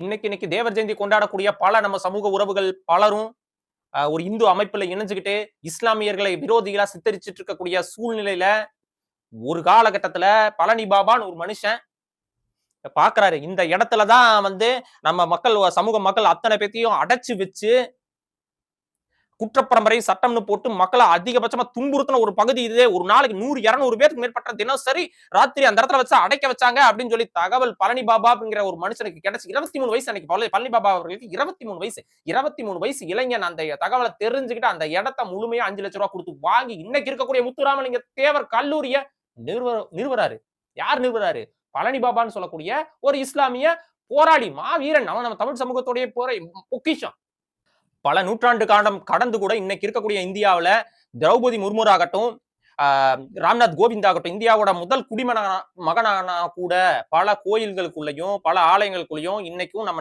இன்னைக்கு இன்னைக்கு தேவர் ஜெயந்தி கொண்டாடக்கூடிய பல நம்ம சமூக உறவுகள் பலரும் ஒரு இந்து அமைப்புல இணைஞ்சுக்கிட்டு இஸ்லாமியர்களை விரோதிகளா சித்தரிச்சிட்டு இருக்கக்கூடிய சூழ்நிலையில ஒரு காலகட்டத்துல பழனி பாபான்னு ஒரு மனுஷன் பாக்குறாரு. இந்த இடத்துலதான் வந்து நம்ம மக்கள் சமூக மக்கள் அத்தனை பேத்தையும் அடைச்சு வச்சு குற்றப்பரம்பரை சட்டம்னு போட்டு மக்களை அதிகபட்சமா துன்புறுத்தின ஒரு பகுதி இதே. ஒரு நாளைக்கு நூறு இருநூறு பேருக்கு மேற்பட்ட தினசரி ராத்திரி அந்த இடத்துல வச்சு அடைக்க வச்சாங்க அப்படின்னு சொல்லி தகவல் பழனி பாபா அப்படிங்கிற ஒரு மனுஷனுக்கு கிடைச்சு. இருபத்தி மூணு வயசு அன்னைக்கு பழனி- பாபா அவர்களுக்கு இருபத்தி மூணு வயசு. இருபத்தி மூணு வயசு இளைஞன் அந்த தகவலை தெரிஞ்சுக்கிட்டு அந்த இடத்த முழுமையா அஞ்சு லட்சம் ரூபாய் கொடுத்து வாங்கி இன்னைக்கு இருக்கக்கூடிய முத்துராமலிங்க தேவர் கல்லூரிய நிறுவ நிறுவராரு யார் நிறுவராரு பழனி பாபான்னு சொல்லக்கூடிய ஒரு இஸ்லாமிய போராளி மாவீரன். அவன் நம்ம தமிழ் சமூகத்துடைய போற பொக்கிஷம். பல நூற்றாண்டு காலம் கடந்து கூட இன்னைக்கு இருக்கக்கூடிய இந்தியாவில் திரௌபதி முர்முர் ஆகட்டும் ஆஹ் ராம்நாத் கோவிந்த் ஆகட்டும் இந்தியாவோட முதல் குடிமகனா மகனானா கூட பல கோயில்களுக்குள்ளயும் பல ஆலயங்களுக்குள்ளேயும் இன்னைக்கும் நம்ம